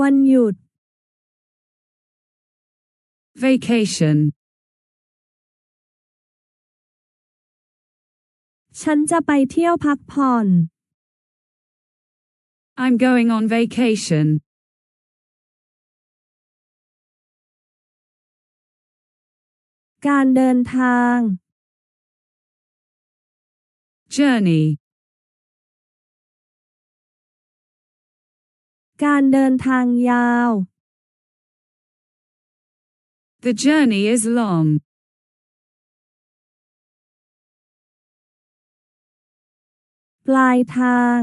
วันหยุด vacation, ฉันจะไปเที่ยวพักผ่อน I'm going on vacation, การเดินทาง journey, การเดินทางยาว the journey is long, ปลายทาง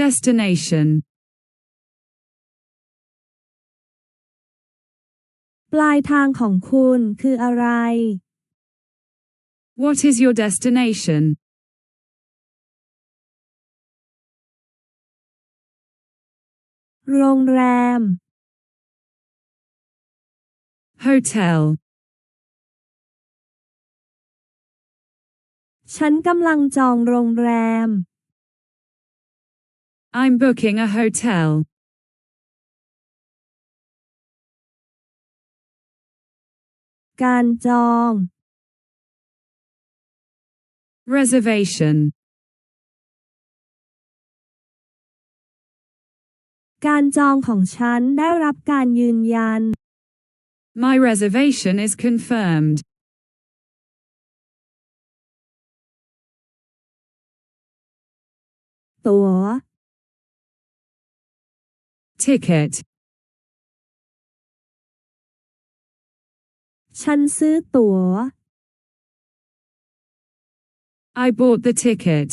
destination, ปลายทางของคุณคืออะไร what is your destination, โรงแรม hotel, ฉันกำลังจองโรงแรม I'm booking a hotel, การจอง reservation, การจองของฉันได้รับการยืนยัน my reservation is confirmed, ตั๋ว ticket, ฉันซื้อตั๋ว I bought the ticket,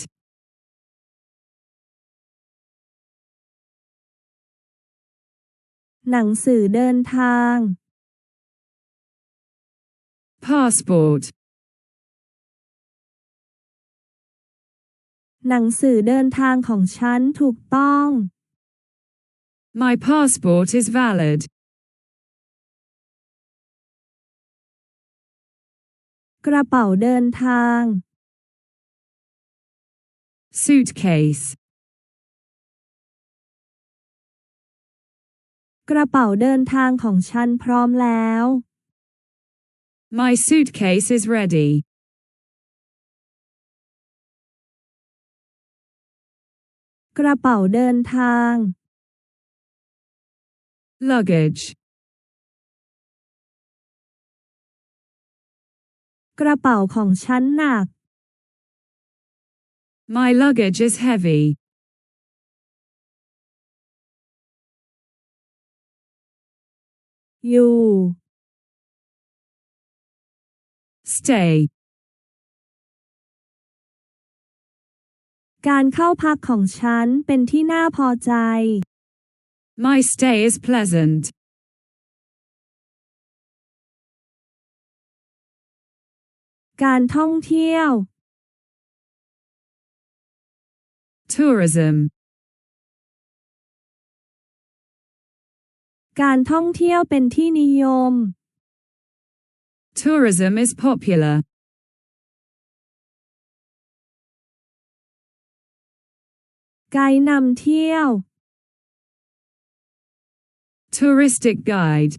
หนังสือเดินทาง passport, หนังสือเดินทางของฉันถูกต้อง my passport is valid, กระเป๋าเดินทาง suitcase, กระเป๋าเดินทางของฉันพร้อมแล้ว my suitcase is ready, กระเป๋าเดินทาง luggage, กระเป๋าของฉันหนัก my luggage is heavy, อยู่ stay, การเข้าพักของฉันเป็นที่น่าพอใจ my stay is pleasant, การท่องเที่ยว tourism, การท่องเที่ยวเป็นที่นิยม tourism is popular, ไกด์นำเที่ยว touristic guide,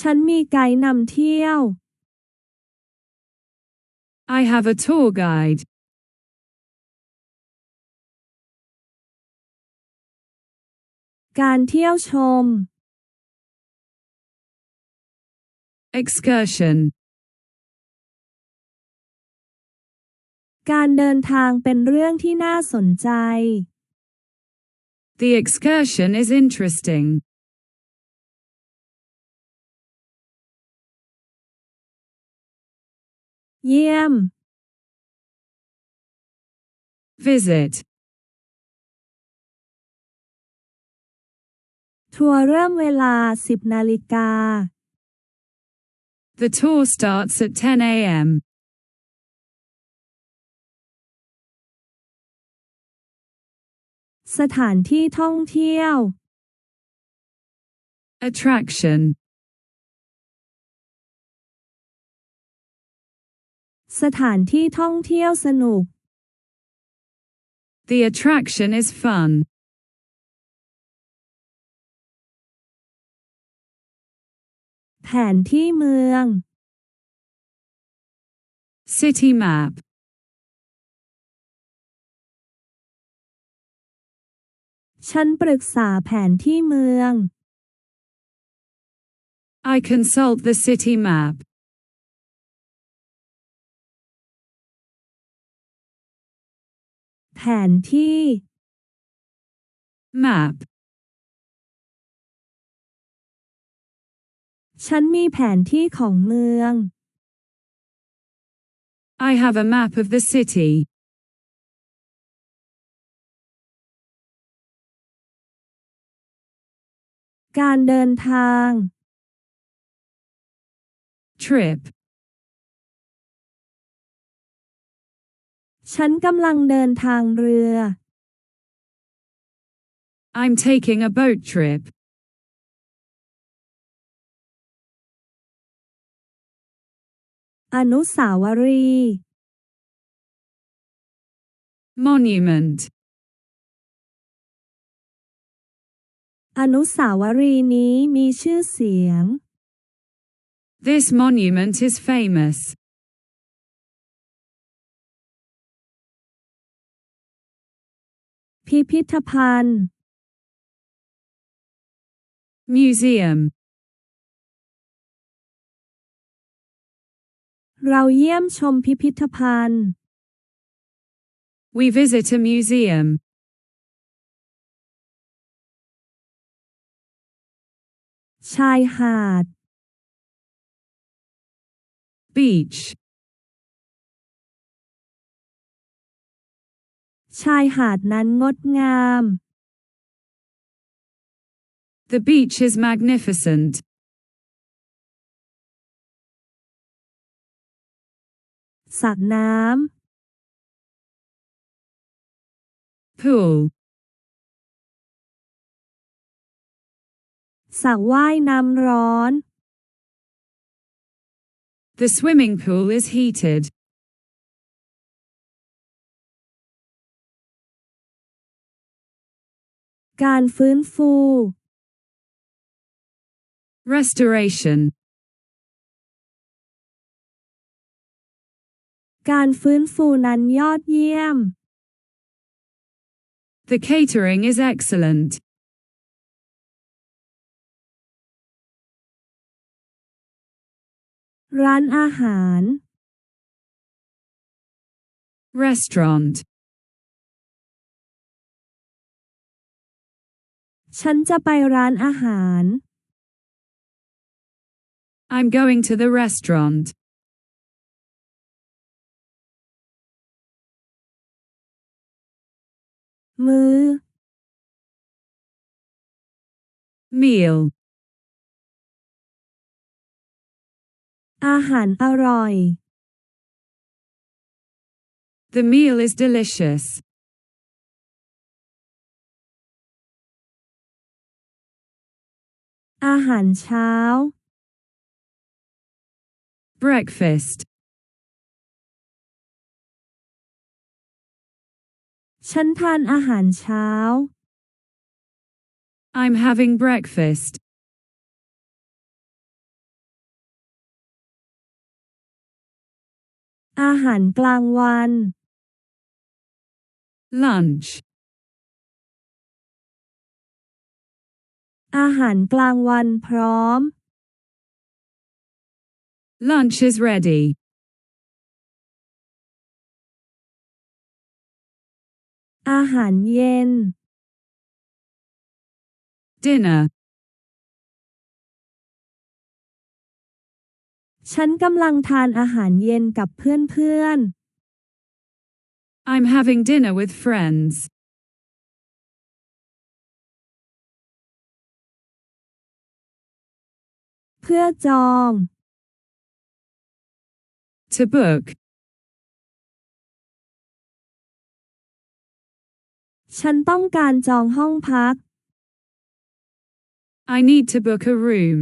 ฉันมีไกด์นำเที่ยว I have a tour guide, การเที่ยวชม excursion, การเดินทางเป็นเรื่องที่น่าสนใจ the excursion is interesting, เยี่ยม visit, ทัวร์เริ่มเวลา 10 นาฬิกา the tour starts at 10 a.m., สถานที่ท่องเที่ยว Attraction. สถานที่ท่องเที่ยวสนุก The attraction is fun. แผนที่เมือง City map. ฉันปรึกษาแผนที่เมือง I consult the city map. ผนที่ Map. ฉันมีแผนที่ของเมือง I have a map of the city. การเดินทาง Trip. ฉันกำลังเดินทางเรือ I'm taking a boat trip. อนุสาวรีย์ Monument. อนุสาวรีย์นี้มีชื่อเสียง This monument is famous. พิพิธภัณฑ์ Museum. เราเยี่ยมชมพิพิธภัณฑ์ We visit a museum. ชายหาด Beach. ชายหาดนั้นงดงาม The beach is magnificent. สระน้ Pool. ำสระว่ายน้ำร้อน The swimming pool is heated. การฟื้นฟู Restoration. การฟื้นฟูนั้นยอดเยี่ยม The catering is excellent. ร้านอาหาร Restaurant. ฉันจะไปร้านอาหาร I'm going to the restaurant. มื้อ Meal. อาหารอร่อย The meal is delicious. อาหารเช้า Breakfast. ฉันทานอาหารเช้า I'm having breakfast. อาหารกลางวัน Lunch. อาหารกลางวันพร้อม Lunch is ready. อาหารเย็น Dinner. ฉันกำลังทานอาหารเย็นกับเพื่อน I'm having dinner with friends. เพื่อจอง To book. ฉันต้องการจองห้องพัก I need to book a room.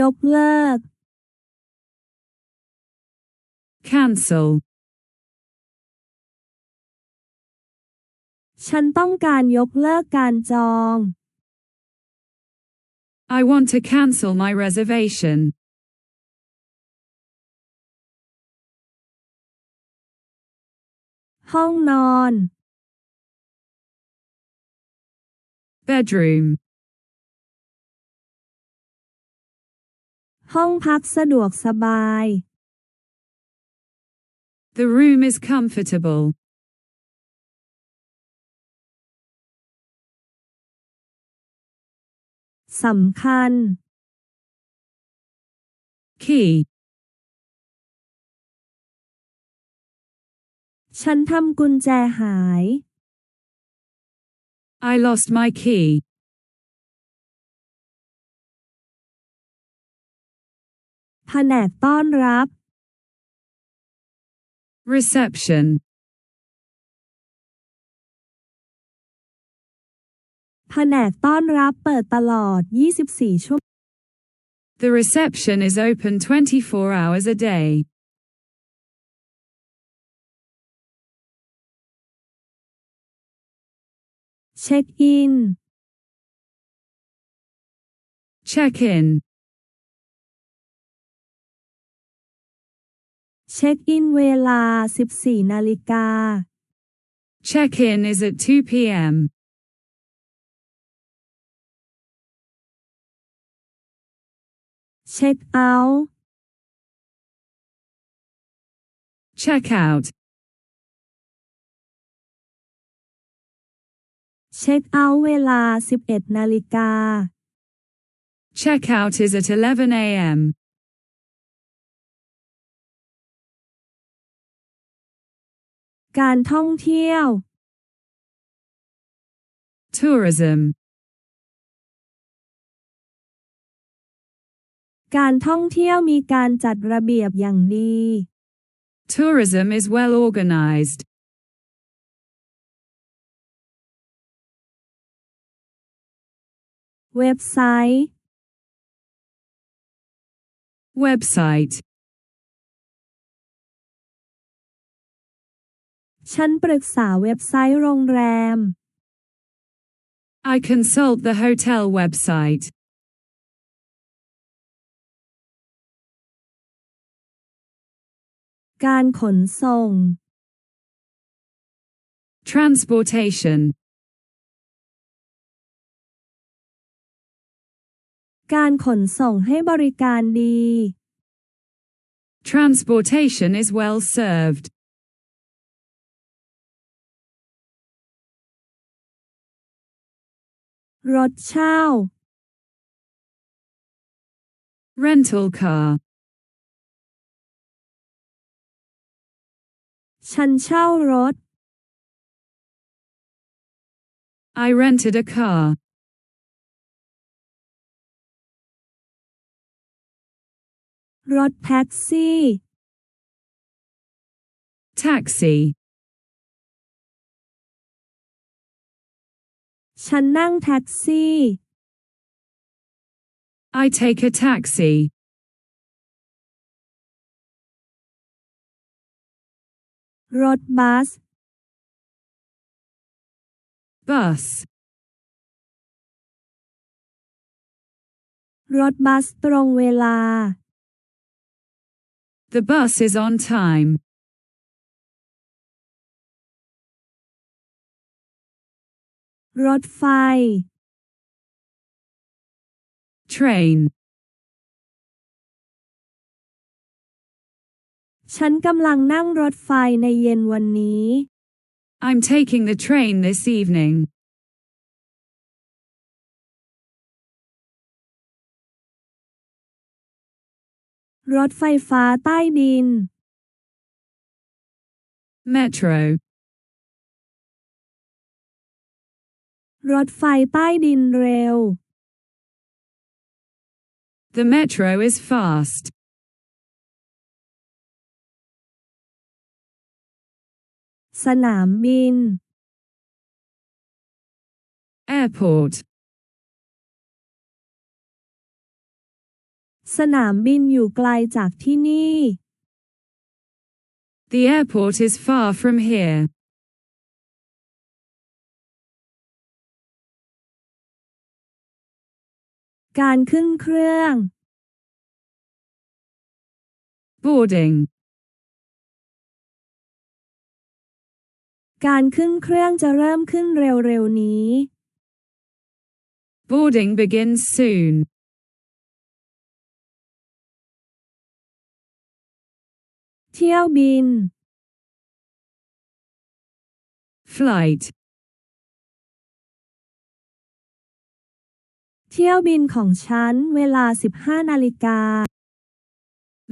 ยกเลิก Cancel. ฉันต้องการยกเลิกการจอง I want to cancel my reservation. ห้องนอน Bedroom. ห้องพักสะดวกสบาย The room is comfortable. สำคัญ Key. ฉันทำกุญแจหาย I lost my key. แผนกต้อนรับ Reception. ผนกต้อนรับเปิดตลอด 24 ชั่วโมง The reception is open 24 hours a day. เช็คอิน Check in. เช็คอินเวลา 14 นาฬิกา Check in is at 2 p.m. เช็คเอาท์ Check out. เช็คเอาท์เวลา 11นาฬิกา Check out is at 11 a.m. การท่องเที่ยว Tourism. การท่องเที่ยวมีการจัดระเบียบอย่างดี Tourism is well organized. เว็บไซต์ Website. ฉันปรึกษาเว็บไซต์โรงแรม I consult the hotel website. การขนส่ง Transportation. การขนส่งให้บริการดี Transportation is well served. รถเช่า Rental car. ฉันเช่ารถ I rented a car. รถแท็กซี่ Taxi. ฉันนั่งแท็กซี่ I take a taxi. รถบัส Bus. รถบัสตรงเวลา The bus is on time. รถไฟ Train. ฉันกำลังนั่งรถไฟในเย็นวันนี้ I'm taking the train this evening. รถไฟฟ้าใต้ดิน Metro. รถไฟใต้ดินเร็ว The metro is fast. สสนามบิน Airport. สนามบินอยู่ไกลจากที่นี่ The airport is far from here. การขึ้นเครื่อง Boarding. การขึ้นเครื่องจะเริ่มขึ้นเร็วๆนี้ Boarding begins soon. เที่ยวบิน Flight. เที่ยวบินของฉันเวลา 15 นาฬิกา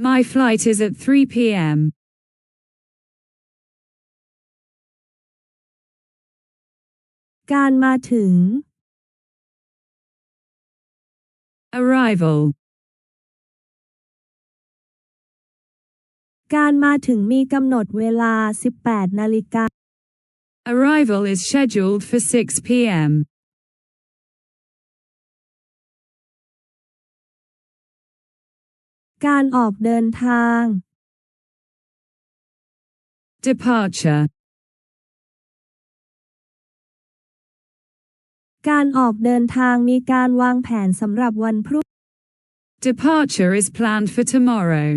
My flight is at 3 p.m. การมาถึง Arrival. การมาถึงมีกำหนดเวลา 18 นาฬิกา Arrival is scheduled for 6 p.m. การออกเดินทาง Departure. การออกเดินทางมีการวางแผนสำหรับวันพรุ่ง Departure is planned for tomorrow.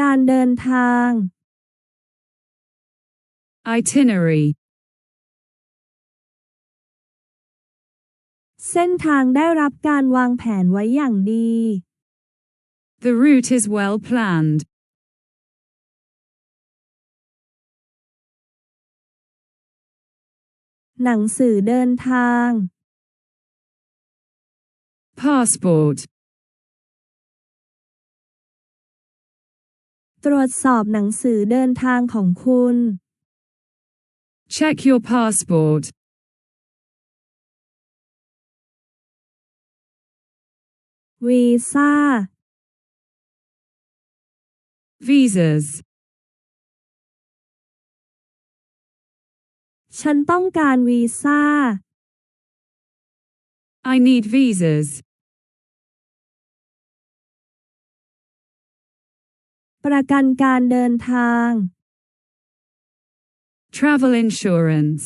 การเดินทาง Itinerary. เส้นทางได้รับการวางแผนไว้อย่างดี The route is well planned. หนังสือเดินทาง Passport. ตรวจสอบหนังสือเดินทางของคุณ Check your passport. วีซ่า Visas. ฉันต้องการวีซ่า I need visas. ประกันการเดินทาง Travel insurance.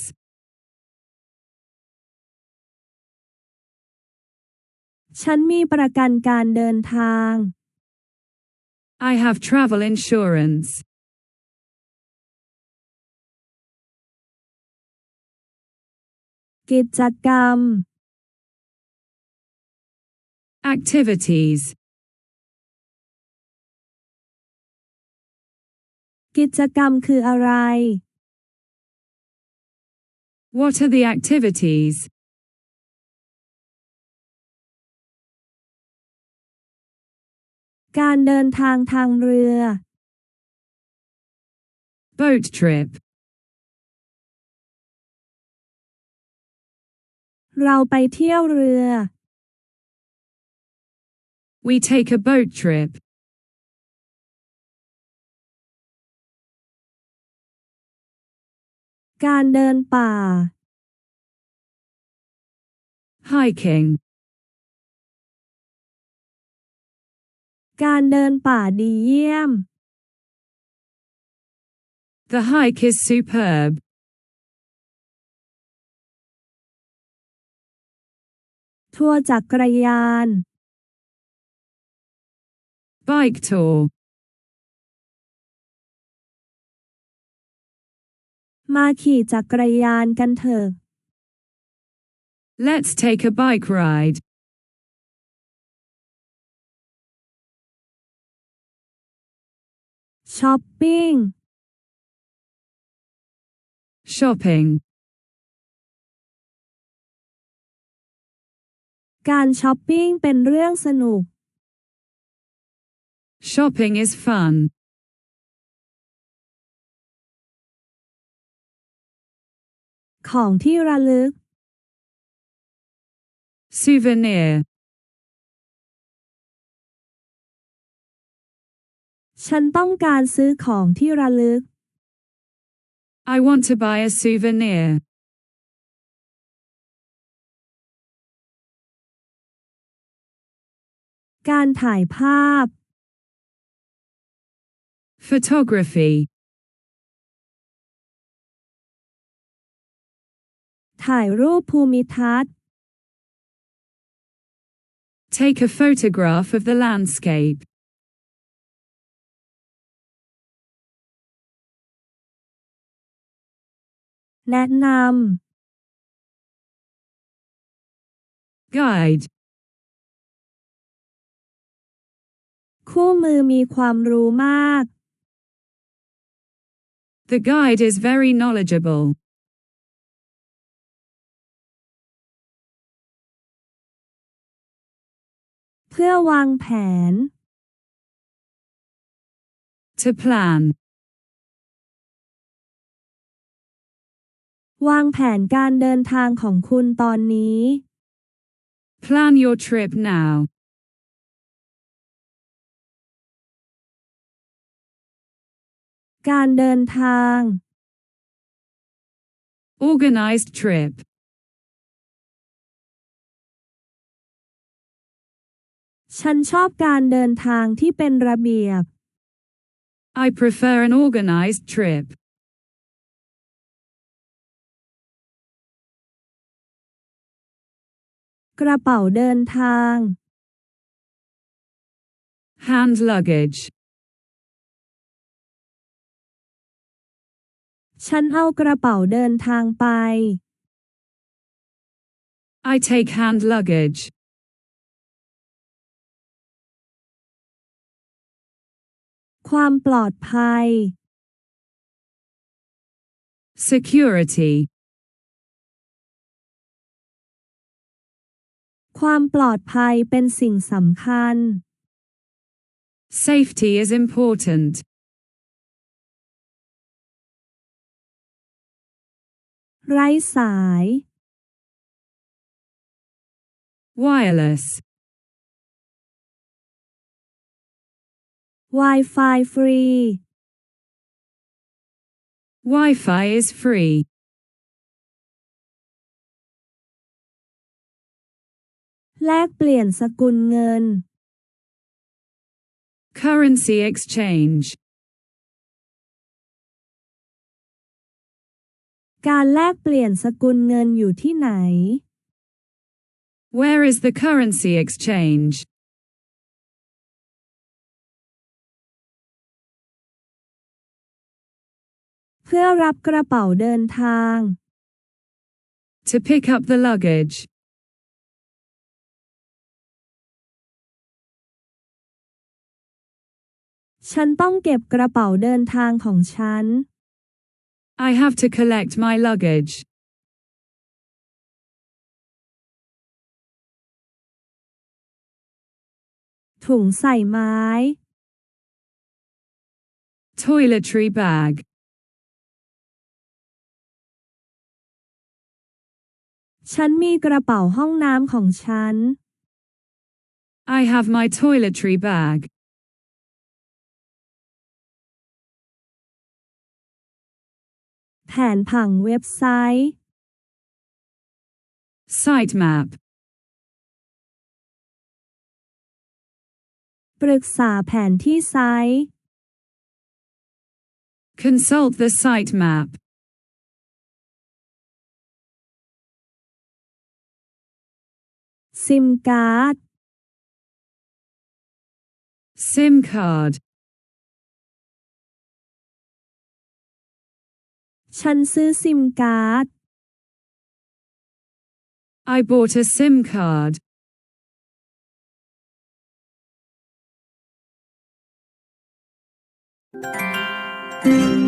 ฉันมีประกันการเดินทาง I have travel insurance. กิจกรรม Activities. กิจกรรมคืออะไร What are the activities? การเดินทางทางเรือ Boat trip. เราไปเที่ยวเรือ We take a boat trip. การเดินป่า Hiking. การเดินป่าดีเยี่ยม The hike is superb. ทัวร์จักรยาน Bike tour. มาขี่จักรยานกันเถอะ Let's take a bike ride. ช้อปปิ้ง Shopping. การช้อปปิ้งเป็นเรื่องสนุก Shopping is fun. ของที่ระลึก Souvenir. ฉันต้องการซื้อของที่ระลึก I want to buy a souvenir. การถ่ายภาพ Photography. ถ่ายรูปภูมิทัศน์ Take a photograph of the landscape. แนะน Guide. คู่มือมีความรู้มาก The guide is very knowledgeable. เพื่อวางแผน To plan. วางแผนการเดินทางของคุณตอนนี้ Plan your trip now. การเดินทาง Organized trip. ฉันชอบการเดินทางที่เป็นระเบียบ I prefer an organized trip. กระเป๋าเดินทาง Hand luggage. ฉันเอากระเป๋าเดินทางไป I take hand luggage. ความปลอดภัย Security. ความปลอดภัยเป็นสิ่งสำคัญ Safety is important. ไร้สาย Wireless. Wi-Fi ฟรี Wi-Fi is free. แลกเปลี่ยนสกุลเงิน Currency exchange. การแลกเปลี่ยนสกุลเงินอยู่ที่ไหน Where is the currency exchange? เพื่อรับกระเป๋าเดินทาง To pick up the luggage. ฉันต้องเก็บกระเป๋าเดินทางของฉัน I have to collect my luggage. ถุงใส่ไม้ Toiletry bag. ฉันมีกระเป๋าห้องน้ำของฉัน I have my toiletry bag. นผังเว็บไซต์ Sitemap. ปรึกษาแผนที่ไซต์ Consult the sitemap. ซิมการ์ด SIM card. ฉันซื้อซิมการ์ด I bought a SIM card. เ